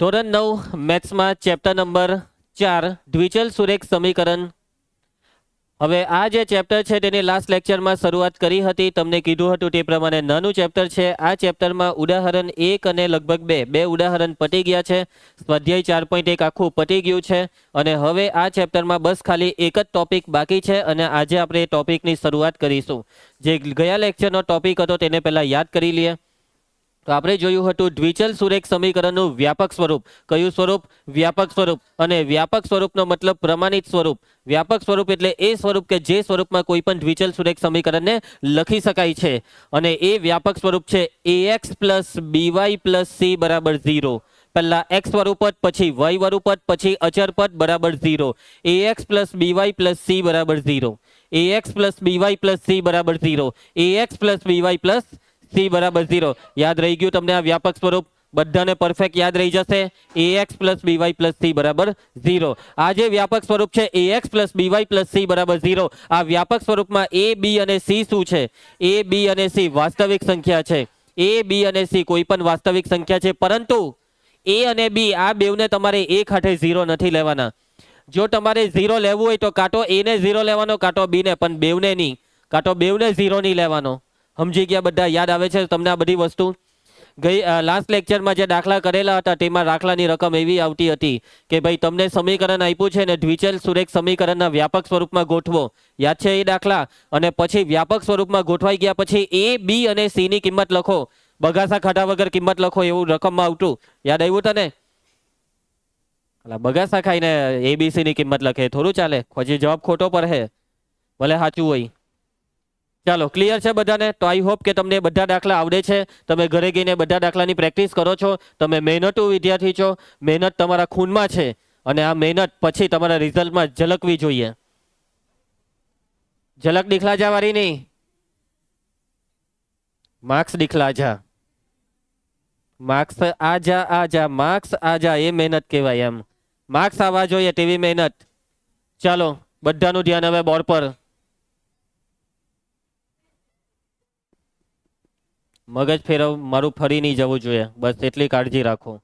ધોરણ નવ, મેથ્સમાં chapter number ચાર, દ્વિચલ સુરેખ સમીકરણ. હવે આ જે ચેપ્ટર છે તેની લાસ્ટ લેક્ચરમાં શરૂઆત કરી હતી. તમને કીધું હતું તે પ્રમાણે નાનું ચેપ્ટર છે. આ ચેપ્ટરમાં ઉદાહરણ એક અને લગભગ બે બે ઉદાહરણ પતી ગયા છે. સ્વાધ્યાય ચાર પોઈન્ટ એક આખું પતી ગયું છે. અને હવે આ ચેપ્ટરમાં બસ ખાલી એક જ ટોપિક બાકી છે અને આજે આપણે એ ટોપિકની શરૂઆત કરીશું. જે ગયા લેક્ચરનો ટોપિક હતો તેને પહેલાં યાદ કરી લઈએ. તો આપણે જોયું હતું દ્વિચલ સુરેખ સમીકરણનું વ્યાપક સ્વરૂપ. કયું સ્વરૂપ? વ્યાપક સ્વરૂપ. અને વ્યાપક સ્વરૂપનો મતલબ પ્રમાણિત સ્વરૂપ. વ્યાપક સ્વરૂપ એટલે એ સ્વરૂપ કે જે સ્વરૂપમાં કોઈ પણ દ્વિચલ સુરેખ સમીકરણને લખી શકાય છે. અને એ વ્યાપક સ્વરૂપ છે a x plus b y plus c બરાબર ઝીરો પહેલા એક્સ સ્વરૂપદ પછી વાય વરુપદ, પછી અચર પદ બરાબર zero a x plus b y plus c બરાબર zero a x plus b y plus c બરાબર zero a x plus b y plus c બરાબર ઝીરો યાદ રહી ગયું તમને આ વ્યાપક સ્વરૂપ? બધાને પરફેક્ટ યાદ રહી જશે. A x plus b y plus c બરાબર ઝીરો આ જે વ્યાપક સ્વરૂપ છે a x plus b y plus c બરાબર ઝીરો આ વ્યાપક સ્વરૂપમાં એ બી અને સી શું છે? એ બી અને સી વાસ્તવિક સંખ્યા છે. એ બી અને સી કોઈ પણ વાસ્તવિક સંખ્યા છે, પરંતુ એ અને બી આ બેવને તમારે એક હાથે ઝીરો નથી લેવાના. જો તમારે ઝીરો લેવું હોય તો કાંટો એને ઝીરો લેવાનો, કાંટો બીને પણ બેવને નહીં. કાંટો બેવને ઝીરો નહીં લેવાનો. સમજી ગયા બધા, યાદ આવે છે તમને આ બધી વસ્તુ? ગઈ લાસ્ટ લેક્ચરમાં જે દાખલા કરેલા હતા, તેમાં દાખલાની રકમ એવી આવતી હતી કે ભાઈ, તમને સમીકરણ આપ્યું છે ને, દ્વિચલ સુરેખ સમીકરણના વ્યાપક સ્વરૂપમાં ગોઠવો. યાદ છે એ દાખલા? અને પછી વ્યાપક સ્વરૂપમાં ગોઠવાઈ ગયા પછી એ, બી અને સી ની કિંમત લખો. બગાસા ખાધા વગર કિંમત લખો એવું રકમમાં આવતું. યાદ આવ્યું તને? બગાસા ખાઈને એબીસી ની કિંમત લખે. થોડું ચાલે. પછી જવાબ ખોટો પર હે ભલે સાચું હોય. ચાલો ક્લિયર છે બધાને? તો આઈ હોપ કે તમને બધા દાખલા આવડે છે. તમે ઘરે ગઈને બધા દાખલાની પ્રેક્ટિસ કરો છો. તમે મહેનતુ વિદ્યાર્થી છો. મહેનત તમારા ખૂનમાં છે. અને આ મહેનત પછી તમારા રિઝલ્ટમાં ઝલકવી જોઈએ. ઝલક દીખલા જા વાળી નહીં. માર્ક્સ દીખલા જા માર્ક્સ આજા આજા. માર્ક્સ આજા એ મહેનત કહેવાય એમ. માર્ક્સ આવવા જોઈએ તેવી મહેનત. ચાલો, બધાનું ધ્યાન હવે બોર્ડ પર. મગજ ફેરવ, મારું ફરી નહીં જવું જોઈએ. બસ એટલી કાળજી રાખો.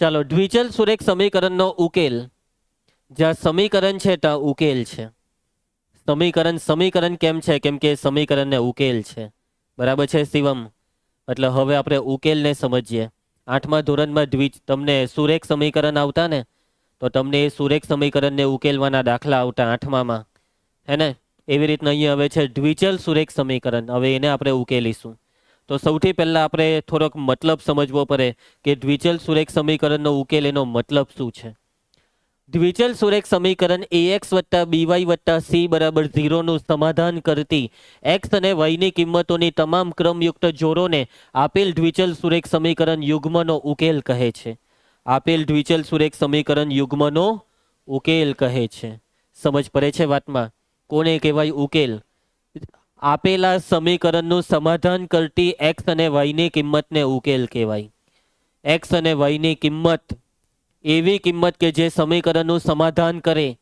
ચાલો, દ્વિચલ સુરેખ સમીકરણનો ઉકેલ. જ્યાં સમીકરણ છે ત્યાં ઉકેલ છે. સમીકરણ સમીકરણ કેમ છે? કેમ કે સમીકરણને ઉકેલ છે. બરાબર છે, શિવમ? એટલે હવે આપણે ઉકેલને સમજીએ. આઠમા ધોરણમાં દ્વિચ, તમને સુરેખ સમીકરણ આવતા ને, તો તમને એ સુરેખ સમીકરણને ઉકેલવાના દાખલા આવતા આઠમામાં. હે ને? એવી રીતના અહીંયા હવે છે દ્વિચલ સુરેખ સમીકરણ. હવે એને આપણે ઉકેલીશું. તો સૌથી પહેલાં આપણે થોડોક મતલબ સમજવો પડે કે દ્વિચલ સુરેખ સમીકરણનો ઉકેલ એનો મતલબ શું છે? દ્વિચલ સુરેખ સમીકરણ એ એક્સ વત્તા બીવાય વત્તા સી બરાબર ઝીરોનું સમાધાન કરતી એક્સ અને વાયની કિંમતોની તમામ ક્રમયુક્ત જોડોને આપેલ દ્વિચલ સુરેખ સમીકરણ યુગ્મનો ઉકેલ કહે છે. આપેલ દ્વિચલ સુરેખ સમીકરણ યુગ્મનો ઉકેલ કહે છે. સમજ પડે છે વાતમાં? કોને કહેવાય ઉકેલ? આપેલા સમીકરણનું સમાધાન કરતી એક્સ અને વાયની કિંમતને ઉકેલ કહેવાય. એક્સ અને વાયની કિંમત એવી કિંમત કે જે સમીકરણનું સમાધાન કરે.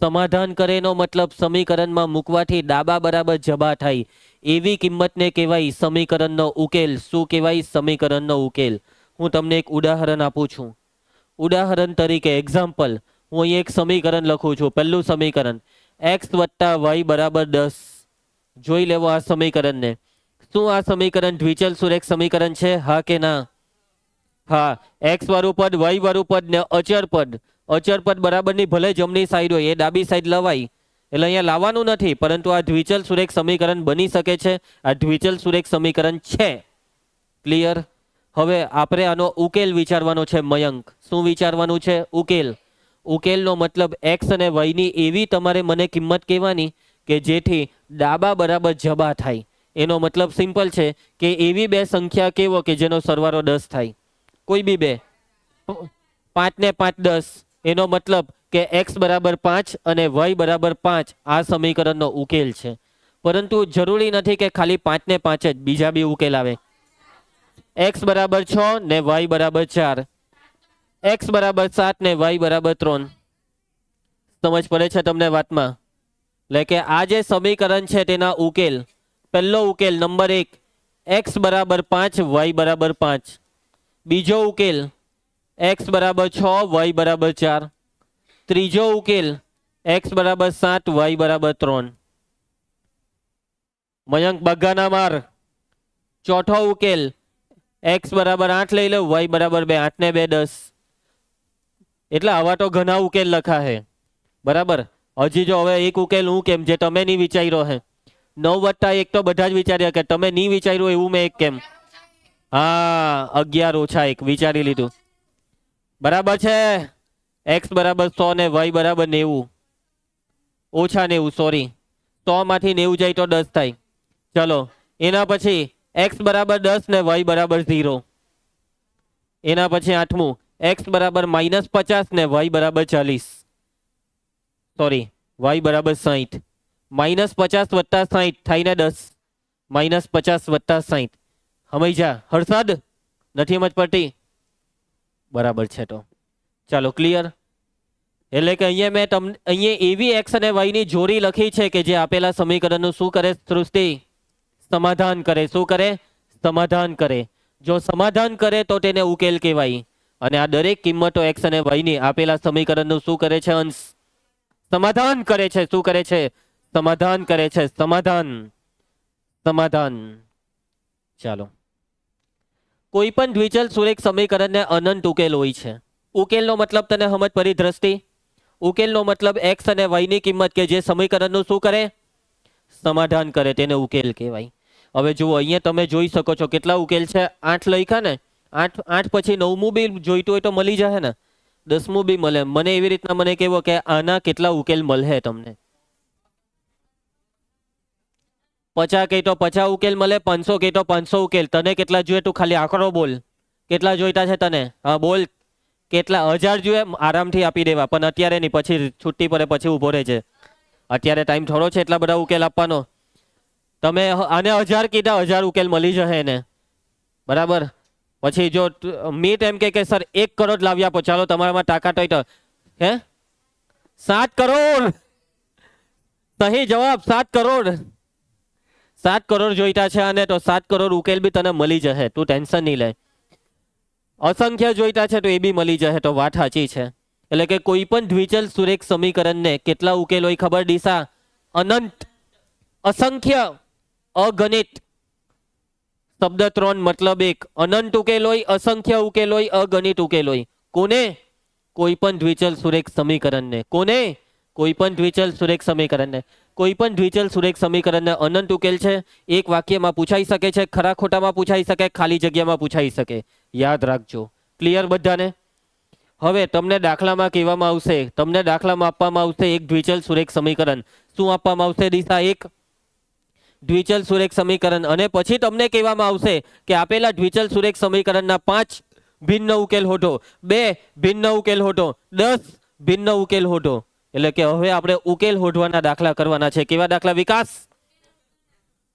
સમાધાન કરેનો મતલબ સમીકરણમાં મૂકવાથી ડાબા બરાબર જબા થાય. એવી કિંમતને કહેવાય સમીકરણનો ઉકેલ. શું કહેવાય? સમીકરણનો ઉકેલ. હું તમને એક ઉદાહરણ આપું છું. ઉદાહરણ તરીકે એક્ઝામ્પલ હું અહીં એક સમીકરણ લખું છું. પહેલું સમીકરણ. એક્સ વત્તા વાય બરાબર દસ. જોઈ લેવો આ સમીકરણને. શું આ સમીકરણ દ્વિચલ સુરેખ સમીકરણ છે? હા કે ના? હા એક્સ વાળું પદ વાય વાળું ને અચર પદ. અચર પદ બરાબરની ભલે જમણી સાઈડ હોય, એ ડાબી સાઈડ લવાય. એટલે અહીંયા લાવવાનું નથી, પરંતુ આ દ્વિચલ સુરેખ સમીકરણ બની શકે છે. આ દ્વિચલ સુરેખ સમીકરણ છે. ક્લિયર હવે આપણે આનો ઉકેલ વિચારવાનો છે મયંક. શું વિચારવાનું છે? ઉકેલ. ઉકેલનો મતલબ એક્સ અને વાયની એવી તમારે મને કિંમત કહેવાની. કે જેથી ડાબા બરાબર જબા થાય. એનો મતલબ સિમ્પલ છે કે એવી બે સંખ્યા કેવો કે જેનો સરવાળો દસ થાય. કોઈ બી બે. પાંચ ને પાંચ દસ. એનો મતલબ કે એક્સ બરાબર પાંચ અને વાય બરાબર પાંચ આ સમીકરણનો ઉકેલ છે. પરંતુ જરૂરી નથી કે ખાલી પાંચ ને પાંચ જ, બીજા બી ઉકેલ આવે. એક્સ બરાબર છ ને વાય બરાબર ચાર. એક્સ બરાબર સાત ને વાય બરાબર ત્રણ. સમજ પડે છે તમને વાતમાં? એટલે કે આ જે સમીકરણ છે તેના ઉકેલ, પહેલો ઉકેલ નંબર એક એક્સ બરાબર પાંચ વાય બરાબર પાંચ. બીજો ઉકેલ એક્સ બરાબર છ વાય બરાબર ચાર. ત્રીજો ઉકેલ એક્સ બરાબર સાત વાય બરાબર ત્રણ. મયંક બગ્ગાના માર ચોથો ઉકેલ એક્સ બરાબર આઠ લઈ લો વાય બરાબર બે, આઠ ને બે, દસ. એટલે આવા તો ઘણા ઉકેલ લખા હે બરાબર? હજી જો હવે એક ઉકેલ હું કેમ? જે તમે નહીં વિચાર્યો હે. નવ વત્તા એક તો બધા જ વિચાર્યા કે તમે નહીં વિચાર્યું એવું મેં એક કેમ? હા, અગિયાર ઓછા એક. વિચારી લીધું. બરાબર છે? એક્સ બરાબર સો ને વાય બરાબર નેવું. ઓછા નેવું, સોરી. સો માંથી નેવું જાય તો દસ થાય. ચલો, એના પછી એક્સ બરાબર દસ ને વાય બરાબર ઝીરો. એના પછી આઠમું. એક્સ બરાબર માઇનસ પચાસ ને વાય બરાબર ચાલીસ. સોરી વાય બરાબર સાહીઠ માઇનસ પચાસ વત્તા સાહીઠ થઈને દસ. માઇનસ પચાસ વત્તા સાહીઠ હમૈજા હર્ષદ, નથી સમજ પડતી? બરાબર છે તો. ચાલો ક્લિયર એટલે કે અહીંયા મેં તમને, અહીંયા એવી એક્સ અને વાયની જોડી લખી છે કે જે આપેલા સમીકરણનું શું કરે? સૃષ્ટિ. સમાધાન કરે. શું કરે? સમાધાન કરે. જો સમાધાન કરે તો તેને ઉકેલ કહેવાય. અને આ દરેક કિંમતો એક્સ અને વાયની આપેલા સમીકરણનું શું કરે છે? અંશ. સમાધાન કરે છે. શું કરે છે? સમાધાન કરે છે. સમાધાન. સમાધાન. ચાલો. કોઈ પણ દ્વિચલ સુરેખ સમીકરણને અનંત ઉકેલ હોય છે. ઉકેલનો મતલબ તને સમજ દ્રષ્ટિ? ઉકેલનો મતલબ એક્સ અને વાયની કિંમત કે જે સમીકરણનું શું કરે? સમાધાન કરે. તેને ઉકેલ કહેવાય. હવે જુઓ, અહીંયા તમે જોઈ શકો છો કેટલા ઉકેલ છે. આઠ લખ્યા ને? આઠ આઠ પછી નવમું બી જોઈતું હોય તો મળી જશે ને? દસમું બી મળે. મને એવી રીતના મને કહેવો કે આના કેટલા ઉકેલ મળે તમને? પચાસ કે તો પચાસ ઉકેલ મળે, પાંચસો કે તો પાંચસો ઉકેલ. તને કેટલા જોઈએ તું? ખાલી આંકડો બોલ. કેટલા જોઈતા છે તને? હા, બોલ. કેટલા? હજાર જોઈએ આરામથી આપી દેવા. પણ અત્યારે નહીં, પછી છુટ્ટી પડે, પછી ઊભો રહે છે. અત્યારે ટાઈમ થોડો છે એટલા બધા ઉકેલ આપવાનો. તમે આને હજાર કીધા, હજાર ઉકેલ મળી જશે એને. બરાબર? પછી જો ત- મીટ એમ કે કે, સર, એક કરોડ લાવી આપો, ચાલો તમારામાં તાકાત હોય તો હે? સાત કરોડ! સહી જવાબ, સાત કરોડ. સાત કરોડ જોઈતા છે અને તો સાત કરોડ ઉકેલ બી તને મળી જશે, તું ટેન્શન નહીં લે. અસંખ્ય જોઈતા છે તો એ બી મળી જશે, તો વાત સાચી છે. એટલે કે કોઈ પણ દ્વિચલ સુરેખ સમીકરણને કેટલા ઉકેલ હોય ખબર? દિશા અનંત, અસંખ્ય, અગણિત. શબ્દ ત્રણ મતલબ એક. અનંત ઉકેલોય, અસંખ્ય ઉકેલોય, અગણિત ઉકેલોય. કોને? કોઈ પણ દ્વિચલ સુરેખ સમીકરણને. કોને? કોઈ પણ દ્વિચલ સુરેખ સમીકરણને. કોઈ પણ દ્વિચલ સુરેખ સમીકરણને અનંત ઉકેલ છે. એક વાક્યમાં પૂછાઈ શકે છે, ખરા ખોટામાં પૂછાઈ શકે, ખાલી જગ્યામાં પૂછાઈ શકે. યાદ રાખજો. ક્લિયર બધાને? હવે તમને દાખલામાં કહેવામાં આવશે, તમને દાખલામાં આપવામાં આવશે એક દ્વિચલ સુરેખ સમીકરણ. શું આપવામાં આવશે દિશા એક? દ્વિચલ સુરેખ સમીકરણ અને પછી તમને કહેવામાં આવશે કે આપેલા દ્વિચલ સુરેખ સમીકરણના પાંચ ભિન્ન ઉકેલ હોઠો. બે ભિન્ન ઉકેલ હોઠો. દસ ભિન્ન ઉકેલ હોઠો. એટલે કે હવે આપણે ઉકેલ હોઠવાના દાખલા કરવાના છે. કેવા દાખલા? વિકાસ.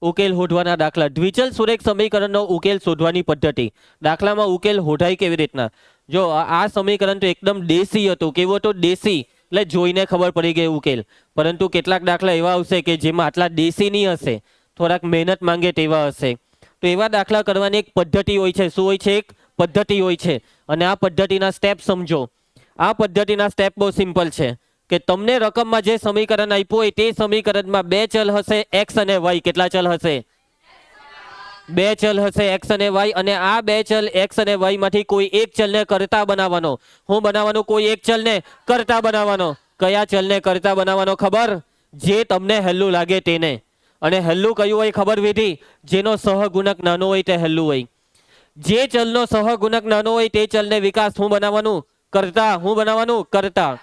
ઉકેલ હોઢવાના દાખલા. દ્વિચલ સુરેખ સમીકરણનો ઉકેલ શોધવાની પદ્ધતિ. દાખલામાં ઉકેલ હોઢાય કેવી રીતના? જો આ સમીકરણ તો એકદમ દેશી હતું. કેવું હતું દેશી. એટલે જોઈને ખબર પડી ગઈ ઉકેલ. પરંતુ કેટલાક દાખલા એવા આવશે કે જેમાં આટલા દેશી નહીં હશે. થોડાક મહેનત માંગે તેવા હશે. તો એવા દાખલા કરવાની એક પદ્ધતિ હોય છે. શું હોય છે? એક પદ્ધતિ હોય છે. અને આ પદ્ધતિના સ્ટેપ સમજો. આ પદ્ધતિના સ્ટેપ બહુ સિમ્પલ છે. કે તમને રકમમાં જે સમીકરણ આપ્યું હોય તે સમીકરણમાં બે ચલ હશે એક્સ અને વાય કેટલા ચલ હશે? બે ચલ હશે એક્સ અને વાય અને આ બે ચલ એક્સ અને વાયમાંથી કોઈ એક ચલને કરતા બનાવવાનો. હું બનાવવાનું કોઈ એક ચલને કરતા બનાવવાનો. કયા ચલને કરતા બનાવવાનો ખબર? જે તમને હેલ્લું લાગે તેને. અને હેલ્લું કયું હોય ખબર વિધિ? જેનો સહગુણક નાનો હોય તે હેલ્લું હોય. જે ચલનો સહગુણક નાનો હોય તે ચલને વિકાસ હું બનાવવાનું? કરતા. હું બનાવવાનું? કરતા.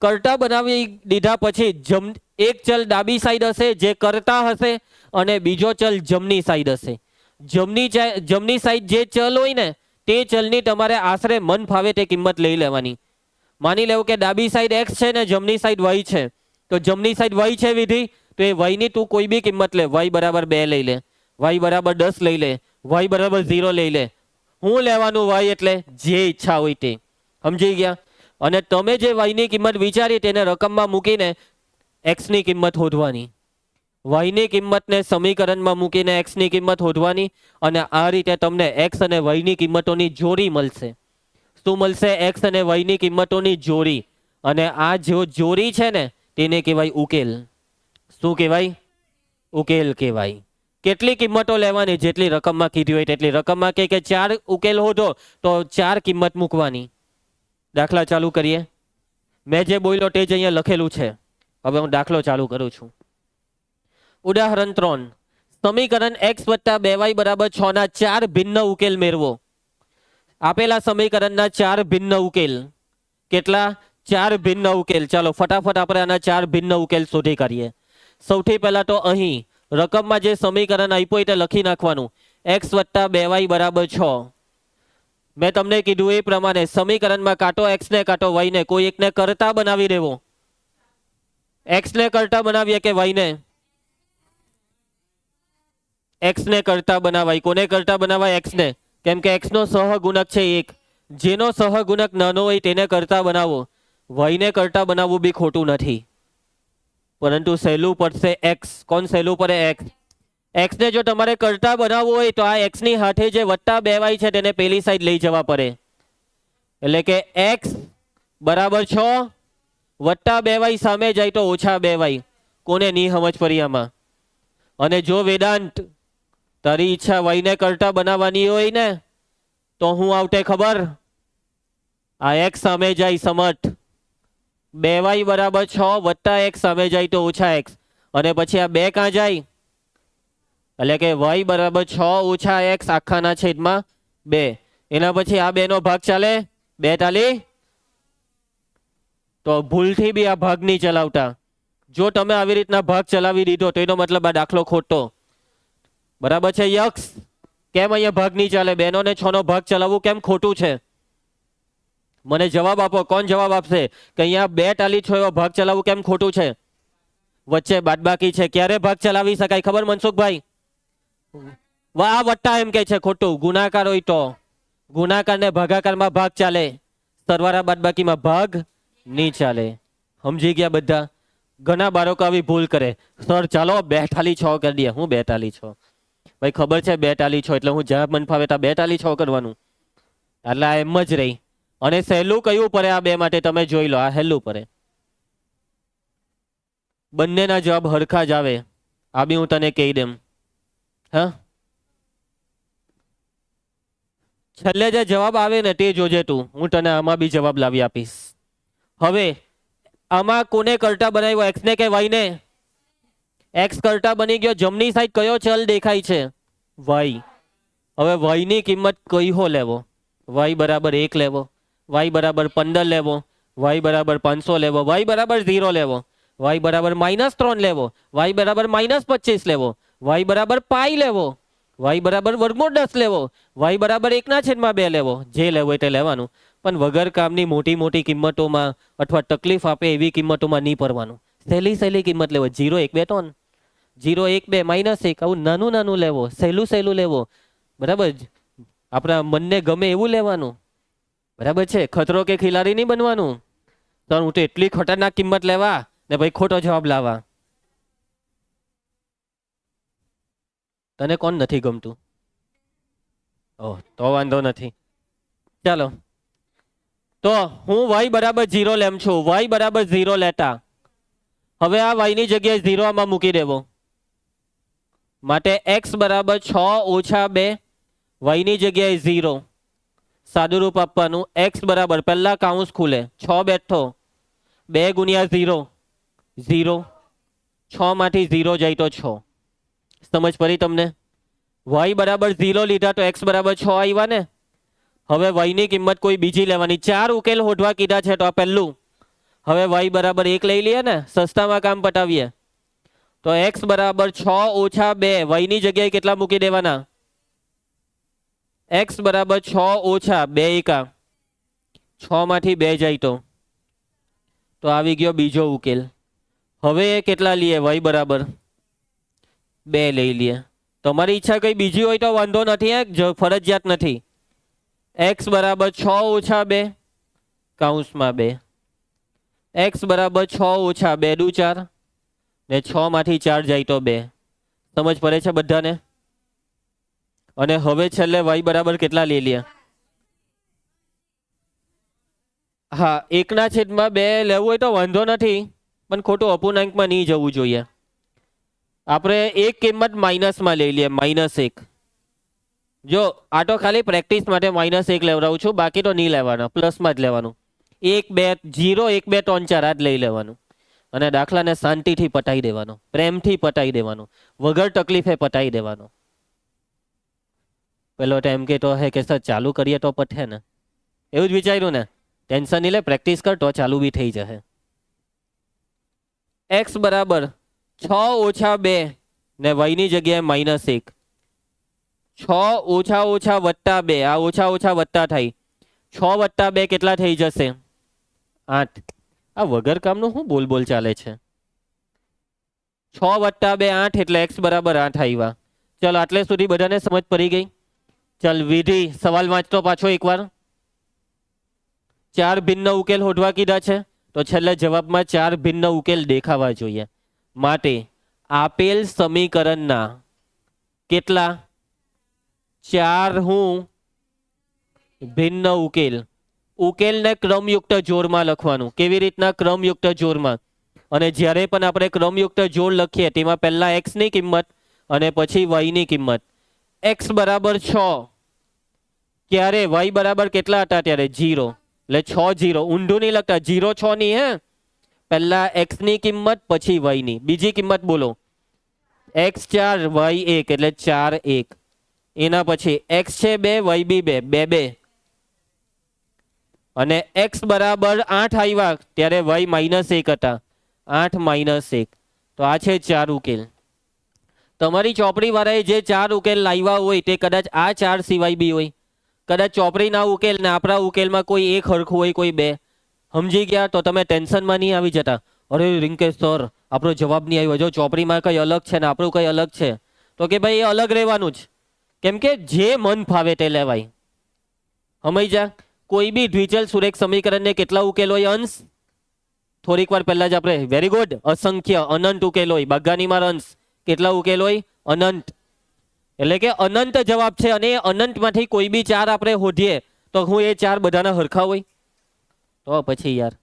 કરતા બનાવી દીધા પછી જમ, એક ચલ ડાબી સાઈડ હશે જે કરતા હશે અને બીજો ચલ જમની સાઈડ હશે. જમની જમણી સાઈડ જે ચલ હોય ને, તે ચલની તમારે આશરે મન ફાવે તે કિંમત લઈ લેવાની. માની લેવું કે ડાબી સાઈડ એક્સ છે ને જમણી સાઈડ વાય છે. તો જમની સાઈડ વાય છે વિધિ? તો એ વયની તું કોઈ બી કિંમત લે. વાય બરાબર બે લઈ લે. વાય બરાબર દસ લઈ લે. વાય બરાબર ઝીરો લઈ લે. હું લેવાનું વાય એટલે જે ઈચ્છા હોય તે. સમજી ગયા? અને તમે જે વાયની કિંમત વિચારી તેને રકમમાં મૂકીને એક્સની કિંમત શોધવાની. વાયની કિંમતને સમીકરણમાં મૂકીને એક્સની કિંમત શોધવાની અને આ રીતે તમને એક્સ અને વયની કિંમતોની જોડી મળશે. શું મળશે? એક્સ અને વયની કિંમતોની જોડી. અને આ જો જોડી છે ને, તેને કહેવાય ઉકેલ. શું કહેવાય? ઉકેલ કહેવાય. કેટલી કિંમતો લેવાની? જેટલી રકમમાં કીધી હોય તેટલી રકમમાં કે ચાર ઉકેલ હોધો તો ચાર કિંમત મૂકવાની. દાખલા ચાલુ કરીએ. મેં જે બોલ્યો તે જ અહીંયા લખેલું છે. હવે હું દાખલો ચાલુ કરું છું. ઉદાહરણ ત્રણ. સમીકરણ એક્સ વત્તા બે વાય બરાબર છ ના ચાર ભિન્ન ઉકેલ મેળવો. આપેલા સમીકરણના ચાર ભિન્ન ઉકેલ. કેટલા? ચાર ભિન્ન ઉકેલ. ચાલો ફટાફટ આપણે આના ચાર ભિન્ન ઉકેલ શોધી કાઢીએ. સૌથી પહેલાં તો અહીં રકમમાં જે સમીકરણ આપ્યું હોય તે લખી નાખવાનું. એક્સ વત્તા બે વાય બરાબર છ. મેં તમને કીધું એ પ્રમાણે સમીકરણમાં કાંટો એક્સ ને કાંટો વાયને કોઈ એકને કરતા બનાવી દેવો. એક્સ ને કરતા બનાવીએ કે વાયને એક્સને કરતા બનાવાય. કોને કરતા બનાવાય? એક્સ ને. કેમ કે એક્સનો સહગુણક છે એક. જેનો સહગુણક નાનો હોય તેને કરતા બનાવો. વયને કરતા બનાવવું બી ખોટું નથી. પરંતુ સહેલું પડશે એક્સ કોણ સહેલું પડે એક્સ એક્સને જો તમારે કરતા બનાવવું હોય તો આ એક્સની હાથે જે વત્તા બે વાય છે તેને પેલી સાઈડ લઈ જવા પડે. એટલે કે એક્સ બરાબર છ, વત્તા બે વાય સામે જાય તો ઓછા બે વાય. કોને ની સમજ પડી આમાં? અને જો વેદાંત તારી ઈચ્છા વયને કરતા બનાવવાની હોય ને, તો હું આવતે ખબર, આ એક્સ સામે જાય સમટ બે વાય બરાબર છ વત્તા એક્સ સામે જાય તો ઓછા એક્સ અને પછી આ બે કાં જાય? એટલે કે વાય બરાબર છ ઓછા એક્સ આખાના છેદમાં બે. એના પછી આ બેનો ભાગ ચાલે? બે તાલી તો ભૂલથી બી આ ભાગ નહીં ચલાવતા. જો તમે આવી રીતના ભાગ ચલાવી દીધો તો એનો મતલબ આ દાખલો ખોટો. બરાબર છે યક્ષ? કેમ અહીંયા ભાગ નહીં ચાલે? બેનો ને છ નો ભાગ ચલાવવું કેમ ખોટું છે? મને જવાબ આપો, કોણ જવાબ આપશે? કે અહીંયા બે ટાલી છો એવો ભાગ ચલાવવું કેમ ખોટું છે? વચ્ચે બાદબાકી છે, ક્યારે ભાગ ચલાવી શકાય ખબર મનસુખભાઈ? વાહ વટ્ટા એમ કે છે ખોટું, ગુનાકાર હોય તો. ગુનાકાર ને ભાગાકારમાં ભાગ ચાલે સરવાળા બાદબાકીમાં ભાગ નહીં ચાલે. સમજી ગયા બધા? ઘણા બાળકો આવી ભૂલ કરે. સર, ચાલો, બે ટાલી છ કરી દઈએ. હું બે ટાલી છો? ભાઈ, ખબર છે બે ટાલી છો, એટલે હું જ્યાં મન ફાવે બે ટાલી છ કરવાનું. એટલે એમ જ રહી. અને સહેલું કયું પડે આ બે માટે તમે જોઈ લો, આ સહેલું પડે બંનેના જવાબ હરખા જ આવે. આ બી હું તને કહી દેમ. હા? છેલ્લે જે જવાબ આવે ને તે જોજે તું. હું તને આમાં બી જવાબ લાવી આપીશ. હવે, આમાં કોને કરતા બનાવ્યો? એક્સ ને કે વાય ને? એક્સ કરતા બની ગયો. જમણી સાઈડ કયો ચલ દેખાય છે? વાય હવે વાયની કિંમત કયો લેવો? વાય બરાબર એક લેવો. વાય બરાબર પંદર લેવો, વાય બરાબર પાંચસો લેવો, વાય બરાબર ઝીરો લેવો, વાય બરાબર માઇનસ ત્રણ લેવો, વાય બરાબર માઇનસ પચીસ લેવો, વાય બરાબર પાઈ લેવો, વાય બરાબર વર્ગમૂળ દસ લેવો, વાય બરાબર એકના છેદમાં બે લેવો, જે લેવો તે લેવાનું. પણ વગર કામની મોટી મોટી કિંમતોમાં અથવા તકલીફ આપે એવી કિંમતોમાં નહીં પડવાનું સહેલી સહેલી કિંમત લેવો. જીરો એક બે ત્રણ જીરો એક બે માઇનસ એક, આવું નાનું નાનું લેવો, સહેલું સહેલું લેવો. બરાબર આપણા મનને ગમે એવું લેવાનું. બરાબર છે? ખતરો કે ખિલાડી નહીં બનવાનું? તો હું તો એટલી ખતરનાક કિંમત લેવા ને ભાઈ ખોટો જવાબ લાવવા. તને કોણ નથી ગમતું? ઓહ, તો વાંધો નથી. ચાલો. તો હું વાય બરાબર ઝીરો લેમ છું. વાય બરાબર ઝીરો લેતા. હવે આ વાયની જગ્યાએ ઝીરો આમાં મૂકી દેવો. માટે એક્સ બરાબર છ ઓછા બે. વાયની જગ્યાએ ઝીરો. સાદુરૂપ આપવાનું. એક્સ બરાબર. પહેલા કાઉન્સ ખુલે. છ બેઠો. બે ગુણ્યા ઝીરો. ઝીરો. છ માંથી ઝીરો જાય તો છ. સમજ પડી તમને? વાય બરાબર ઝીરો લીધા તો એક્સ બરાબર છ આવ્યા ને? હવે વાયની કિંમત કોઈ બીજી લેવાની. ચાર ઉકેલ હોઠવા કીધા છે તો આ પહેલું. હવે વાય બરાબર એક લઈ લઈએ ને? સસ્તામાં કામ પટાવીએ. તો એક્સ બરાબર છ ઓછા બે. વાયની જગ્યાએ કેટલા મૂકી દેવાના? એક્સ બરાબર છ ઓછા બે એકા. છ માંથી બે જાય તો. તો આવી ગયો બીજો ઉકેલ. હવે એ કેટલા લઈએ? વય બરાબર. બે લઈ લઈએ. તમારી ઈચ્છા કંઈ બીજી હોય તો વાંધો નથી ફરજિયાત નથી. એક્સ બરાબર છ ઓછા બે. કાઉન્સમાં બે. એક્સ બરાબર છ ઓછા બે દુ ચાર. ને છ માંથી ચાર જાય તો બે. સમજ પડે છે બધાને? અને હવે છેલ્લે વાય બરાબર કેટલા લઈ લે હા, એકના છેદમાં બે લેવું હોય તો વાંધો નથી, પણ ખોટું અપૂર્ણાંકમાં નહીં જવું જોઈએ. આપણે એક કિંમત માઇનસમાં લઈ લઈએ, માઇનસ એક. જો, આ તો ખાલી પ્રેક્ટિસ માટે માઇનસ એક લેવડાવું છું, બાકી તો નહીં લેવાના, પ્લસમાં જ લેવાનું. એક, બે, જીરો, એક, બે, ત્રણ, ચાર, આ જ લઈ લેવાનું. અને દાખલાને શાંતિથી પટાઈ દેવાનો, પ્રેમથી પટાઈ દેવાનો, વગર તકલીફે પટાઈ દેવાનો. પેલો ટાઈમ કહેતો હે કે, સર, ચાલુ કરીએ તો પઠે ને. એવું જ વિચાર્યું ને. ટેન્શન નહીં લે પ્રેક્ટિસ કર, તો ચાલુ બી થઈ જશે. એક્સ બરાબર છ ઓછા બે ને વયની જગ્યાએ માઇનસ એક. છ ઓછા ઓછા વત્તા બે. આ ઓછા ઓછા વત્તા થાય. છ વત્તા બે કેટલા થઈ જશે? આઠ. આ વગર કામનું શું બોલ બોલ ચાલે છે? છ વત્તા બે આઠ એટલે એક્સ બરાબર આઠ આવ્યા. ચલો, આટલે સુધી બધાને સમજ પડી ગઈ? ચાલ વિધિ, સવાલ વાંચતો પાછો એકવાર. ચાર ભિન્ન ઉકેલ હોધવા કીધા છે, તો છેલ્લે જવાબમાં ચાર ભિન્ન ઉકેલ દેખાવા જોઈએ. માટે આપેલ સમીકરણના કેટલા? ચાર હું ભિન્ન ઉકેલ. ઉકેલને ક્રમયુક્ત જોડમાં લખવાનું. કેવી રીતના ક્રમયુક્ત જોડમાં અને જ્યારે પણ આપણે ક્રમયુક્ત જોડ લખીએ, તેમાં પહેલાં એક્સની કિંમત અને પછી વયની કિંમત. એક્સ બરાબર છ. ક્યારે વાય બરાબર કેટલા હતા ત્યારે? જીરો એટલે છ જીરો ઊંધું નહીં લખતા. જીરો છ ની, હે? પહેલા એક્સની કિંમત, પછી વાયની. બીજી કિંમત બોલો. એક્સ ચાર વાય એક, એટલે ચાર એક. એના પછી એક્સ છે બે વાય બી બે. બે બે. અને એક્સ બરાબર આઠ આવ્યા ત્યારે વાય માઇનસ એક હતા. આઠ માઇનસ એક. તો આ છે ચાર ઉકેલ. તમારી ચોપડી વાળાએ જે ચાર ઉકેલ લાવ્યા હોય તે કદાચ આ ચાર સિવાય બી હોય. કદાચ ચોપડીના ઉકેલ ને આપણા ઉકેલમાં કોઈ એક હરખું હોય, કોઈ બે. સમજી ગયા તો તમે ટેન્શનમાં નહીં આવી જતા. અરે રિંકેશ સર, આપણો જવાબ નહીં આવ્યો. જો ચોપડીમાં કંઈ અલગ છે ને આપણું કંઈ અલગ છે, તો કે ભાઈ એ અલગ રહેવાનું જ. કેમ કે જે મન ફાવે તે લેવાય. સમજ્યા કોઈ બી દ્વિચલ સુરેખ સમીકરણને કેટલા ઉકેલ હોય? અંશ. થોડીક વાર પહેલા જ આપણે વેરી ગુડ અસંખ્ય અનંત ઉકેલ હોય. બાગાનીમાં અંશ. કેટલા ઉકેલ હોય? અનંત. એટલે કે અનંત જવાબ છે અને અનંતમાંથી કોઈ બી ચાર આપણે હોધીએ, તો હું એ ચાર બધાના હરખા હોય. તો પછી યાર,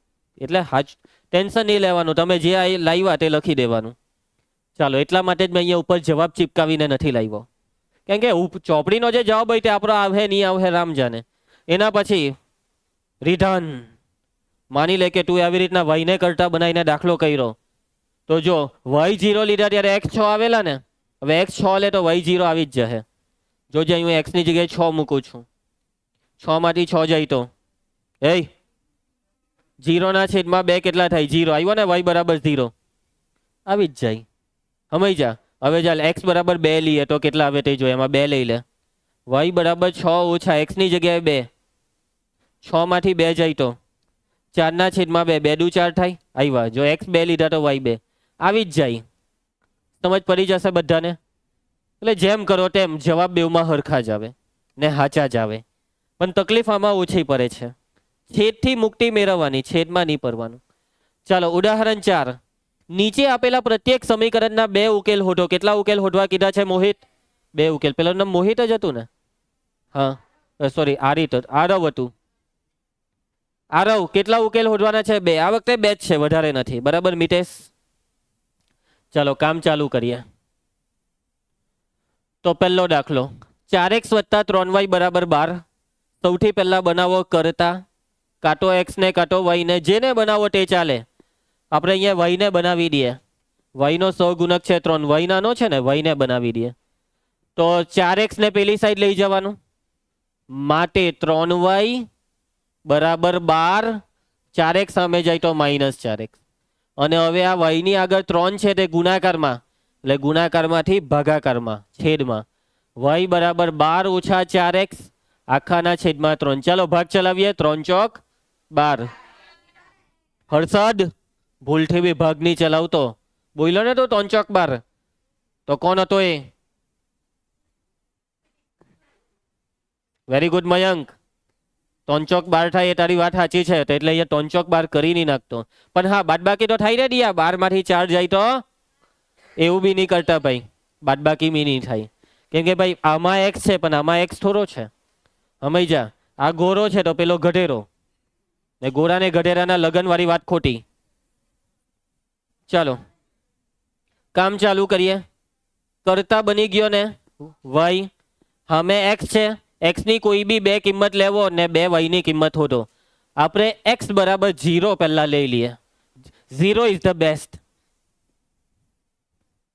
એટલે હાજ, ટેન્શન નહીં લેવાનું. તમે જે લાવ્યા તે લખી દેવાનું. ચાલો, એટલા માટે જ મેં અહીંયા ઉપર જવાબ ચિપકાવીને નથી લાવ્યો. કેમ કે ચોપડીનો જે જવાબ હોય તે આપણો આવે નહીં આવે રામ જાણે. એના પછી રિધન માની લે કે તું આવી રીતના વયને કરતા બનાવીને દાખલો કર્યો. તો જો, વાય જીરો લીધા ત્યારે એક્સ છ આવેલા ને? હવે એક્સ છ લે તો વાય જીરો આવી જ જશે. જોજે હું એક્સની જગ્યાએ છ મૂકું છું. છમાંથી છ જાય તો. એ જીરોના છેદમાં બે કેટલા થાય? જીરો આવ્યો ને વાય બરાબર ઝીરો આવી જ જાય. સમય જા. હવે ચાલ એક્સ બરાબર બે લઈએ તો કેટલા આવે તે જોઈએ એમાં બે લઈ લે. વાય બરાબર છ ઓછા એક્સની જગ્યાએ બે. છમાંથી બે જાય તો. ચારના છેદમાં બે. બે દુ ચાર થાય? આવ્યા. જો એક્સ બે લીધા તો વાય બે. આવી જ જાય. સમજ પડી જશે બધાને? એટલે જેમ કરો તેમ જવાબ બેવમાં હરખા જ આવે ને હાચા જ આવે. પણ તકલીફ આમાં ઓછી પડે છે. છેદથી મુક્તિ મેળવવાની, છેદમાં નહીં પડવાનું. ચાલો, ઉદાહરણ ચાર. નીચે આપેલા પ્રત્યેક સમીકરણના બે ઉકેલ હોઠો. કેટલા ઉકેલ હોઠવા કીધા છે મોહિત? બે ઉકેલ. પેલો નામ મોહિત જ હતું ને? હા. સોરી આરિત આરવ હતું. આરવ, કેટલા ઉકેલ હોઠવાના છે? બે. આ વખતે બે જ છે, વધારે નથી. બરાબર, મિતેશ? ચાલો, કામ ચાલુ કરીએ. તો પહેલો દાખલો. ચાર એક્સ વત્તા ત્રણ વાય બરાબર બાર. સૌથી પહેલાં બનાવો કરતા. કાંટો એક્સ ને કાંટો વાયને જેને બનાવો તે ચાલે. આપણે અહીંયા વાયને બનાવી દઈએ. વાયનો સહગુણક છે ત્રણ. વયનાનો છે ને વયને બનાવી દઈએ. તો ચાર એક્સને પેલી સાઈડ લઈ જવાનું. માટે ત્રણ વાય બરાબર બાર. ચાર એક્સ સામે જાય તો માઇનસ ચાર એક્સ. અને હવે આ વયની આગળ ત્રણ છે તે ગુણાકારમાં. એટલે ગુણાકારમાંથી ભાગાકારમાં, છેદમાં. વય બરાબર બાર ઓછા ચાર એક્સ. આખાના છેદમાં ત્રણ. ચાલો ભાગ ચલાવીએ. ત્રણ ચોક, બાર. હર્ષદ, ભૂલથી બી ભાગ નહીં ચલાવતો. બોલ્યો ને તો ત્રણ ચોક, બાર. તો કોણ હતો એ? Very good Mayank. ત્રણ ચોક બાર થાય એ તારી વાત સાચી છે તો એટલે અહીંયા ત્રણ ચોક બાર કરી નહીં નાખતો. પણ હા બાદબાકી તો થાય ને દિયા બારમાંથી ચાર જાય તો? એવું બી નહીં કરતા ભાઈ. બાદબાકી બી નહીં થાય. કેમ કે ભાઈ આમાં એક્સ છે પણ આમાં એક્સ થોડો છે. સમજ્યા આ ગોરો છે તો પેલો ગઢેરો. ને ગોરા ને ગઢેરાના લગનવાળી વાત ખોટી. ચાલો. કામ ચાલુ કરીએ. કરતા બની ગયો ને. વાય સામે એક્સ છે. એક્સની કોઈ બી બે કિંમત લેવો ને બે વાયની કિંમત હોતો. આપણે એક્સ બરાબર ઝીરો પહેલાં લઈ લઈએ. Zero is the best.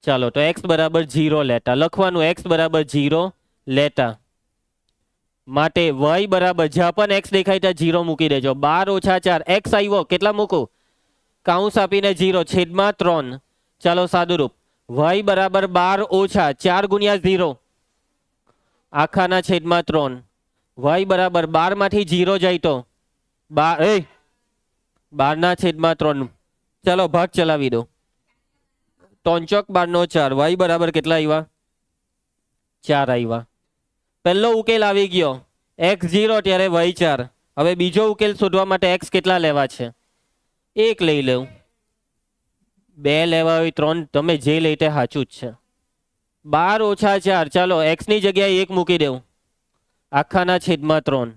ચાલો, તો એક્સ બરાબર ઝીરો લેતા. લખવાનું એક્સ બરાબર ઝીરો લેતા. માટે વય બરાબર, જ્યાં પણ એક્સ દેખાય ત્યાં ઝીરો મૂકી દેજો. બાર ઓછા ચાર. એક્સ આવ્યો કેટલા મૂકું? કાઉન્સ આપીને ઝીરો, છેદમાં ત્રણ. ચાલો, સાદુરૂપ. વય બરાબર બાર ઓછા ચાર ગુણ્યા ઝીરો. આખાના છેદમાં ત્રણ. વાય બરાબર બારમાંથી ઝીરો જાય તો? બાર, એ! બારના છેદમાં ત્રણ. ચાલો ભાગ ચલાવી દો. ત્રણ ચોક બારનો ચાર. વાય બરાબર કેટલા આવ્યા ચાર આવ્યા પહેલો ઉકેલ આવી ગયો. એક્સ ઝીરો ત્યારે વાય ચાર. હવે બીજો ઉકેલ શોધવા માટે એક્સ કેટલા લેવા છે? એક લઈ લેવું. બે લેવા હોય ત્રણ. તમે જે લઈ તે સાચું જ છે. બાર ઓછા ચાર. ચાલો એક્સની જગ્યાએ એક મૂકી દેવું. આખાના છેદમાં ત્રણ.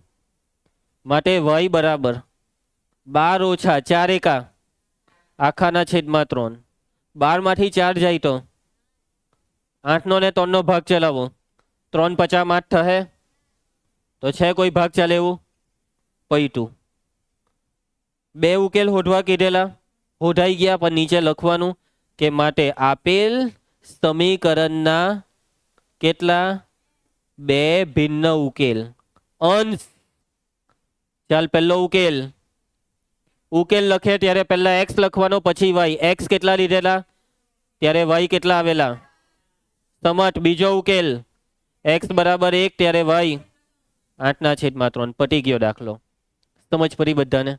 માટે વય બરાબર. બાર ઓછા ચાર એકા. આખાના છેદમાં ત્રણ. બારમાંથી ચાર જાય તો? આઠનો ને ત્રણનો ભાગ ચલાવો. ત્રણ પચામ આઠ થશે તો છે કોઈ ભાગ ચાલે એવું? પૈટું. બે ઉકેલ હોઢવા કીધેલા. હોઢાઈ ગયા, પણ નીચે લખવાનું કે માટે આપેલ સમીકરણના કેટલા? બે ભિન્ન ઉકેલ. અંશ. ચાલ, પહેલો ઉકેલ. ઉકેલ લખે ત્યારે પહેલા એક્સ લખવાનો, પછી વાય એક્સ કેટલા લીધેલા? ત્યારે વાય કેટલા આવેલા? સમટ બીજો ઉકેલ. એક્સ બરાબર એક, ત્યારે વાય આઠના છેદમાં ત્રણ. પટી ગયો દાખલો. સમજ પડી બધાને?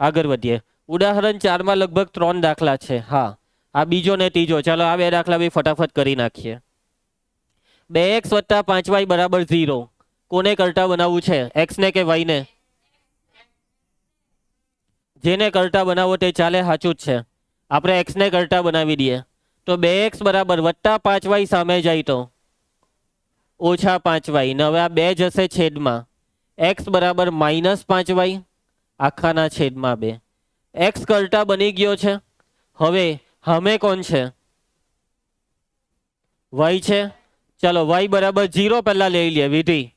આગળ વધીએ. ઉદાહરણ ચારમાં લગભગ ત્રણ દાખલા છે. હા. આ બીજો ને ત્રીજો. ચાલો આ બે દાખલા બી ફટાફટ કરી નાખીએ. બે એક્સ વત્તા પાંચ વાય બરાબર ઝીરો. કોને કરતા બનાવવું છે? એક્સ ને કે વાય ને? જેને કરતા બનાવો તે ચાલે સાચું જ છે. આપણે એક્સ ને કરતા બનાવી દઈએ. તો બે એક્સ બરાબર વત્તા પાંચ વાય સામે જાય તો? ઓછા પાંચ વાય. ને હવે આ બે જશે છેદમાં. એક્સ બરાબર માઇનસ પાંચ વાય. આખાના છેદમાં બે. એક્સ કરતા બની ગયો છે. હવે હમે કોણ છે? વાય છે? ચાલો, વાય બરાબર ઝીરો પહેલા લઈ લઈએ વિધિ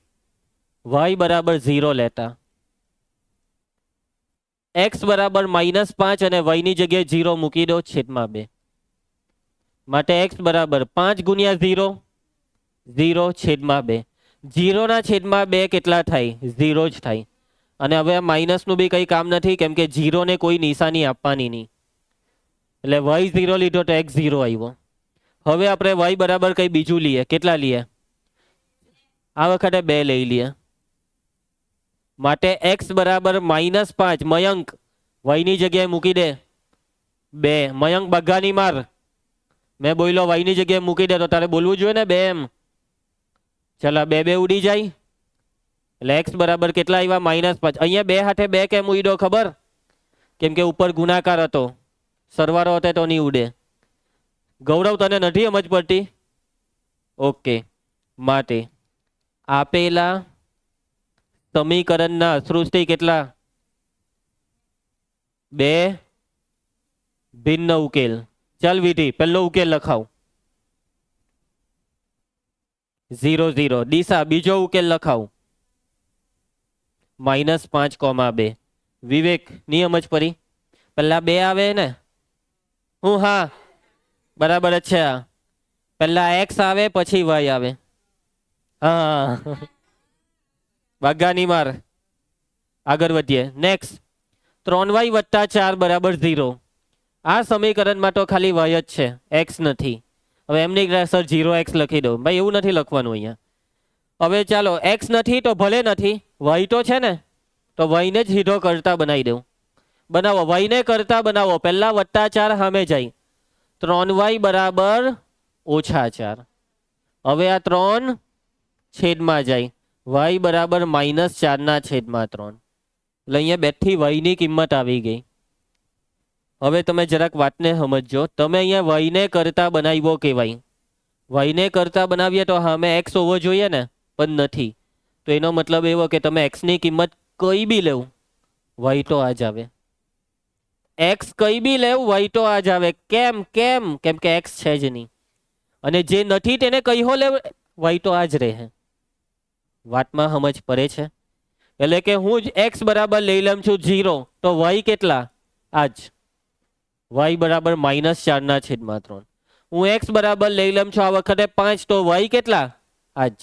વાય બરાબર ઝીરો લેતા. એક્સ બરાબર માઇનસ પાંચ અને વાયની જગ્યાએ ઝીરો મૂકી દો, છેદમાં બે. માટે એક્સ બરાબર પાંચ ગુણ્યા ઝીરો ઝીરો છેદમાં બે. ઝીરોના છેદમાં બે કેટલા થાય? ઝીરો જ થાય. અને હવે આ માઇનસનું બી કંઈ કામ નથી, કેમ કે ઝીરોને કોઈ નિશાની આપવાની નહીં. એટલે વાય ઝીરો લીધો તો એક્સ ઝીરો આવ્યો. હવે આપણે વાય બરાબર કંઈ બીજું લઈએ. કેટલા લઈએ? આ વખતે બે લઈ લઈએ. માટે એક્સ બરાબર માઇનસ પાંચ, મયંક. વાયની જગ્યાએ મૂકી દે. બે. મયંક બગ્ગાની માર. મેં બોલ્યો વાયની જગ્યાએ મૂકી દે તો તારે બોલવું જોઈએ ને બે એમ. ચાલો બે બે ઉડી જાય. એટલે એક્સ બરાબર કેટલા આવ્યા? માઇનસ પાંચ. અહીંયા બે હાથે બે કેમ ઉડ્યો ખબર? કેમ કે ઉપર ગુણાકાર હતો. સરવાળો હતો તો નહીં ઉડે. ગૌરવ તને નથી સમજ પડતી? ઓકે, માટે. આપેલા સમીકરણના સૃષ્ટિ કેટલા? બે. ભિન્ન ઉકેલ. ચાલ વિધિ, પહેલો ઉકેલ લખાવ. Zero zero. દિશા, બીજો ઉકેલ લખાવ. માઇનસ પાંચ કોમા બે. વિવેક, નિયમ જ પરી. પહેલા બે આવે ને? હું હા. બરાબર જ છે આ. પહેલાં એક્સ આવે, પછી વાય આવે. હા. વાઘાની માર. આગળ વધીએ. નેક્સ્ટ ત્રણ વાય વત્તા ચાર બરાબર ઝીરો આ સમીકરણમાં તો ખાલી વાય જ છે. એક્સ નથી. હવે એમની સર ઝીરો એક્સ લખી દો ભાઈ, એવું નથી લખવાનું અહીંયા. હવે ચાલો એક્સ નથી તો ભલે નથી. વય તો છે ને? તો વયને જ સીધો કરતા બનાવી દઉં. બનાવો વાયને કરતા બનાવો. પહેલા વત્તા ચાર સામે જાય. ત્રણ વાય બરાબર ઓછા ચાર. હવે આ ત્રણ છેદમાં જાય. વાય બરાબર માઇનસ ચારના છેદમાં ત્રણ. એટલે અહીંયા બેઠી વાયની કિંમત આવી ગઈ. હવે તમે જરાક વાતને સમજજો. તમે અહીંયા વાયને કરતા બનાવ્યો કહેવાય. વાયને કરતા બનાવીએ તો સામે એક્સ હોવો જોઈએ ને? પણ નથી. તો એનો મતલબ એવો કે તમે એક્સની કિંમત કઈ બી લેવું. વાય તો આ જ આવે. એક્સ કઈ બી લેવું વાય તો આ જ આવે. કેમ કેમ? કેમ કે એક્સ છે જ નહીં. અને જે નથી તેને કહ્યો લેવ વાય તો આ જ રહે. વાતમાં સમજ પડે છે. એટલે કે હું જ એક્સ બરાબર લઈ લઉં છું ઝીરો, તો વાય કેટલા? આ જ. વાય બરાબર માઇનસ ચારના છેદમાં ત્રણ. હું એક્સ બરાબર લઈ લઉં છું આ વખતે પાંચ, તો વાય કેટલા? આ જ.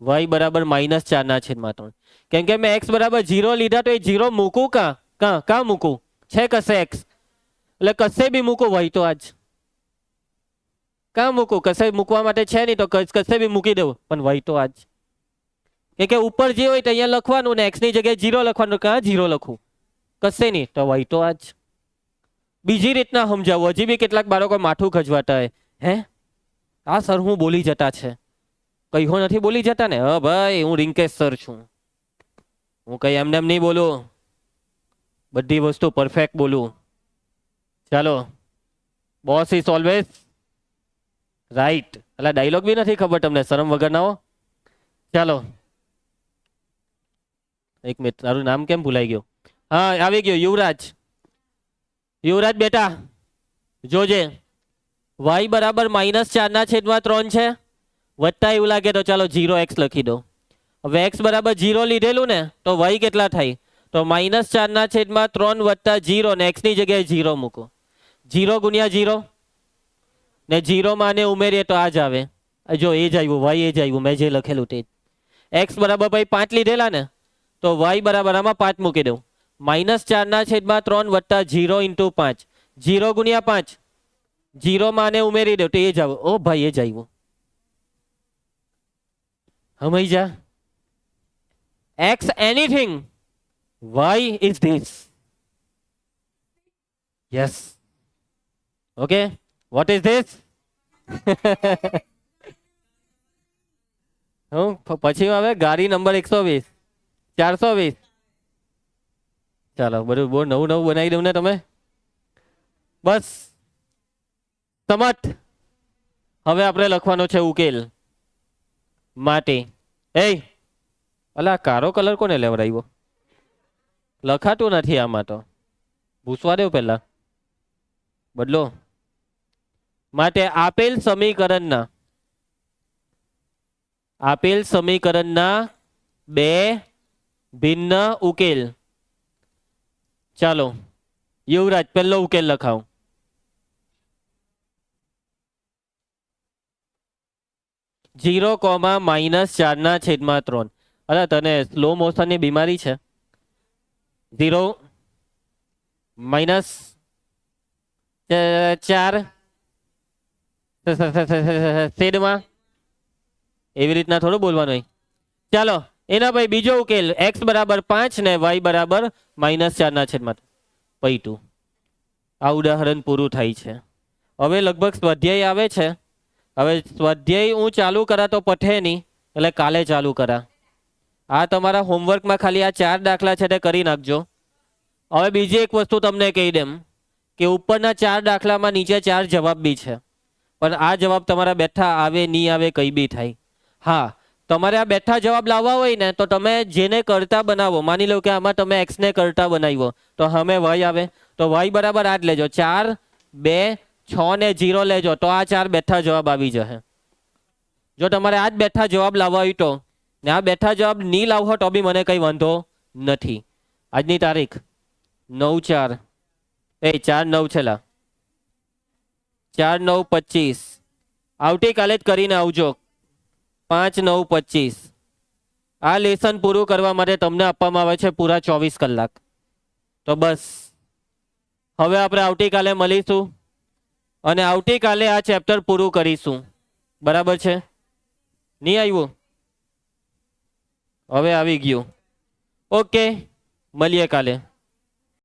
વાય બરાબર માઇનસ ચારના છેદમાં ત્રણ. કેમ કે મેં એક્સ બરાબર ઝીરો લીધા તો એ ઝીરો મૂકું કાં? કાં કાં મૂકું? છે કશે એક્સ એટલે કશે બી મૂકો વહી તો આજ. કાં મૂકું કશે મૂકવા માટે છે નહીં તો કશ- બી મૂકી દઉં પણ વહી તો આજ. કે કે ઉપર જે હોય તો અહીંયા લખવાનું ને એક્સની જગ્યાએ જીરો લખવાનું. કાં ઝીરો લખું કશે નહીં તો વહી તો આજ. બીજી રીતના સમજાવું. હજી બી કેટલાક બાળકો માથું ખજવાતા હોય. હે? આ સર હું બોલી જતા છે. કહ્યું નથી બોલી જતા ને? હા ભાઈ, હું રિંકેશ સર છું. હું કઈ એમને એમ નહીં બોલું. બધી વસ્તુ પરફેક્ટ બોલું. ચાલો. બોસ ઇઝ ઓલવેઝ રાઈટ એટલે ડાયલોગ બી નથી ખબર તમને? શરમ વગરના હો. ચાલો. એક મિનિટ, તારું નામ કેમ ભૂલાઈ ગયું? હા, આવી ગયો, યુવરાજ. યુવરાજ બેટા, જોજે. વાય બરાબર માઇનસ ચારના છેદમાં ત્રણ છે. વધતા એવું લાગે તો ચાલો જીરો એક્સ લખી દો. હવે એક્સ બરાબર જીરો લીધેલું ને, તો વાય કેટલા થાય? તો માઇનસ ચારના છેદમાં ત્રણ વત્તા જીરો ને એક્સની જગ્યાએ જીરો મૂકો. જીરો ગુણ્યા જીરો ને જીરોમાં આને ઉમેરીએ તો આ જ આવે. જો એ જ આવ્યું, વાય એ જ આવ્યું, મેં જે લખેલું તે એક્સ બરાબર ભાઈ પાંચ લીધેલા ને, તો વાય બરાબર આમાં પાંચ મૂકી દઉં. માઇનસ ચારના છેદમાં ત્રણ વત્તા જીરો ઇન્ટુ પાંચ. જીરો ગુણ્યા પાંચ. જીરોમાં આને ઉમેરી દઉં તો એ જ આવ્યું ઓ ભાઈ, એ જ આવ્યું. હમઈ જા. X anything y is this yes okay what is this? હું પછી આવે ગાડી નંબર એકસો વીસ. ચારસો વીસ. ચાલો, બધું બહુ નવું નવું બનાવી દઉં ને તમે? બસ. સમટ હવે આપણે લખવાનો છે ઉકેલ. માટે. એ અલા, કારો કલર કોને લેવડાવ્યો લખાતું નથી આમાં તો. ભૂસવા દેવ પહેલા. બદલો. માટે આપેલ સમીકરણના આપેલ સમીકરણના બે ભિન્ન ઉકેલ. ચાલો, યુવરાજ, પહેલો ઉકેલ લખાવ. જીરો કોમા માઇનસ ચારના છેદમાં ત્રણ. અરે, તને સ્લો મોશનની બીમારી છે? ઝીરો, માઇનસ ચાર શેડમાં એવી રીતના થોડું બોલવાનું ચાલો, એના ભાઈ બીજો ઉકેલ, એક્સ બરાબર પાંચ ને વાય બરાબર માઇનસ ચારના છેદમાં પૈટું આ ઉદાહરણ પૂરું થાય છે. હવે લગભગ સ્વાધ્યાય આવે છે. હવે સ્વાધ્યાય હું ચાલુ કરા તો પઠે નહીં, એટલે કાલે ચાલુ કરા. આ તમારા હોમવર્કમાં ખાલી આ ચાર દાખલા છે તે કરી નાખજો. હવે બીજી એક વસ્તુ તમને કહી દેમ કે ઉપરના ચાર દાખલામાં નીચે ચાર જવાબ બી છે. પણ આ જવાબ તમારા બેઠા આવે નહીં આવે, કઈ બી થાય. હા, તમારે આ બેઠા જવાબ લાવવા હોય ને, તો તમે જેને કરતા બનાવો, માની લો કે આમાં તમે એક્સને કરતા બનાવ્યો, તો હમે વાય આવે. તો વાય બરાબર આ જ લેજો. ચાર, બે, છ ને જીરો લેજો, તો આ ચાર બેઠા જવાબ આવી જશે. જો તમારે આ જ બેઠા જવાબ લાવવા હોય તો ને આ બેઠા જવાબ નહીં લાવો તો બી મને કંઈ વાંધો નથી. આજની તારીખ નવ ચાર, એ ચાર નવ છેલ્લા. ચાર નવ પચીસ. આવતીકાલે જ કરીને આવજો. પાંચ નવ પચીસ. આ લેસન પૂરું કરવા માટે તમને આપવામાં આવે છે પૂરા ચોવીસ કલાક. તો બસ. હવે આપણે આવતીકાલે મળીશું અને આવતીકાલે આ ચેપ્ટર પૂરું કરીશું. બરાબર છે? નહીં આવ્યું? હવે આવી ગયું. ઓકે મળીએ કાલે.